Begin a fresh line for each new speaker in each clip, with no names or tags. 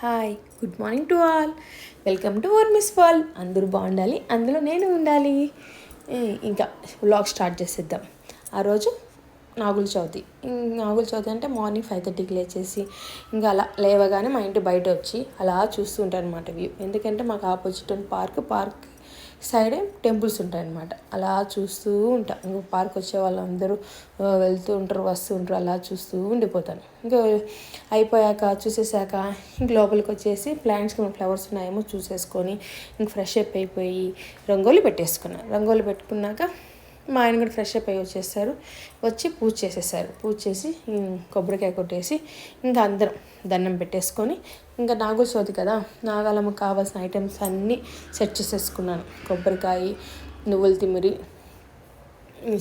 Hi good morning to all. Welcome to వర్ మిస్ వాల్ అందరూ బాగుండాలి అందులో నేను ఉండాలి. ఇంకా వ్లాగ్ స్టార్ట్ చేసేద్దాం. ఆ రోజు నాగుల చవితి. నాగుల చవితి అంటే మార్నింగ్ ఫైవ్ థర్టీకి లేచేసి ఇంకా అలా లేవగానే మా ఇంటి బయట వచ్చి అలా చూస్తూ ఉంటాను అనమాట వ్యూ. ఎందుకంటే మాకు ఆపోజిట్ ఉన్న పార్క్ పార్క్ సైడే టెంపుల్స్ ఉంటాయన్నమాట. అలా చూస్తూ ఉంటాను ఇంకో పార్క్ వచ్చే వాళ్ళందరూ వెళ్తూ ఉంటారు వస్తూ ఉంటారు అలా చూస్తూ ఉండిపోతాను ఇంకా అయిపోయాక చూసేసాక ఇంక లోపలికి వచ్చేసి ప్లాంట్స్కి ఫ్లవర్స్ ఉన్నాయేమో చూసేసుకొని ఇంక ఫ్రెష్ అప్ అయిపోయి రంగోలి పెట్టేసుకున్నాను రంగోలి పెట్టుకున్నాక మా ఆయన కూడా ఫ్రెష్ అప్ అయ్యి వచ్చేసారు. వచ్చి పూజ చేసేసారు. పూజ చేసి కొబ్బరికాయ కొట్టేసి ఇంకా అందరం దండం పెట్టేసుకొని ఇంకా నాగుసోది కదా నాగాలమ్మకి కావాల్సిన ఐటమ్స్ అన్నీ సెట్ చేసేసుకున్నాను. కొబ్బరికాయ నువ్వుల తిమిరి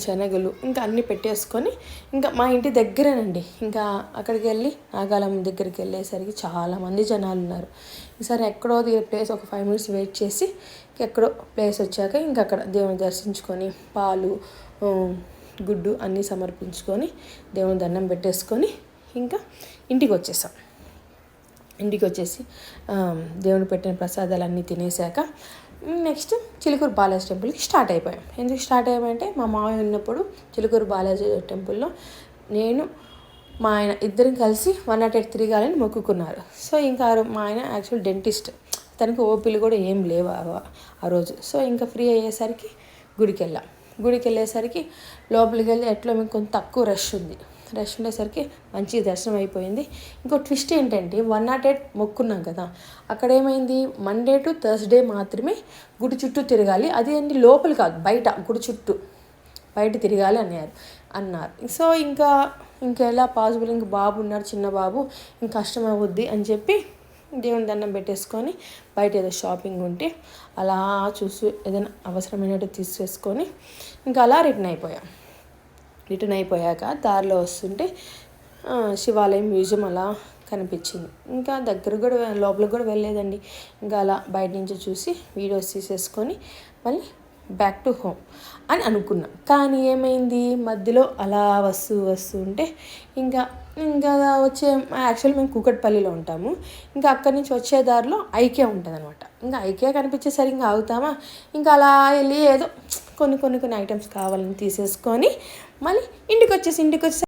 శనగలు ఇంకా అన్నీ పెట్టేసుకొని ఇంకా మా ఇంటి దగ్గరేనండి. ఇంకా అక్కడికి వెళ్ళి నాగాలమ్మ దగ్గరికి వెళ్ళేసరికి చాలామంది జనాలు ఉన్నారు. ఈసారి ఎక్కడో దిగే ప్లేస్ ఒక ఫైవ్ మినిట్స్ వెయిట్ చేసి ఎక్కడో ప్లేస్ వచ్చాక ఇంకా అక్కడ దేవుని దర్శించుకొని పాలు గుడ్డు అన్నీ సమర్పించుకొని దేవుని దండం పెట్టేసుకొని ఇంకా ఇంటికి వచ్చేసాం. ఇంటికి వచ్చేసి దేవుని దేవుడు పెట్టిన ప్రసాదాలన్నీ తినేసాక నెక్స్ట్ చిలుకూరు బాలాజీ టెంపుల్కి స్టార్ట్ అయిపోయాం. ఎందుకు స్టార్ట్ అయ్యామంటే మా మామయ్య ఉన్నప్పుడు చిలుకూరు బాలాజీ టెంపుల్లో నేను మా ఆయన ఇద్దరం కలిసి వన్ నాట్ ఎయిట్ తిరగాలని మొక్కుకున్నారు. సో ఇంకా మా ఆయన యాక్చువల్ డెంటిస్ట్. తనకి ఓపీలు కూడా ఏం లేవు ఆ- ఆ రోజు. సో ఇంకా ఫ్రీ అయ్యేసరికి గుడికి వెళ్ళాం గుడికి వెళ్ళేసరికి లోపలికి వెళ్ళి ఎట్లా మీకు కొంచెం తక్కువ రష్ ఉంది. రష్ ఉండేసరికి మంచి దర్శనం అయిపోయింది. ఇంకో ట్విస్ట్ ఏంటంటే వన్ నాట్ ఎయిట్ మొక్కున్నాం కదా అక్కడ ఏమైంది? మండే టు థర్స్డే మాత్రమే గుడి చుట్టూ తిరగాలి. అది ఏంటి? లోపల కాదు బయట గుడి చుట్టూ బయట తిరగాలి అన్నారు అన్నారు. సో ఇంకా ఇంకా ఎలా పాసిబుల్? ఇంక బాబు ఉన్నారు చిన్న బాబు ఇంక కష్టం అవుద్ది అని చెప్పి దేవుని దండం పెట్టేసుకొని బయట ఏదో షాపింగ్ ఉంటే అలా చూసి ఏదైనా అవసరమైనట్టు తీసేసుకొని ఇంకా అలా రిటర్న్ అయిపోయాం. రిటర్న్ అయిపోయాక దారిలో వస్తుంటే శివాలయం మ్యూజియం అలా కనిపించింది. ఇంకా దగ్గర కూడా లోపలికి కూడా వెళ్ళలేదండి. ఇంకా అలా బయట నుంచి చూసి వీడియోస్ తీసేసుకొని మళ్ళీ బ్యాక్ టు హోమ్ అని అనుకున్నాం. కానీ ఏమైంది? మధ్యలో అలా వస్తూ వస్తూ ఉంటే ఇంకా ఇంకా వచ్చే యాక్చువల్లీ మేము కూకట్పల్లిలో ఉంటాము. ఇంకా అక్కడి నుంచి వచ్చే దారిలో ఐకే ఉంటుంది అనమాట ఇంకా ఐకే కనిపించేసరికి ఇంకా ఆగుతామా? ఇంకా అలా వెళ్ళి ఏదో కొన్ని కొన్ని కొన్ని ఐటమ్స్ కావాలని తీసేసుకొని మళ్ళీ ఇంటికి వచ్చేసి ఇంటికి వచ్చేసి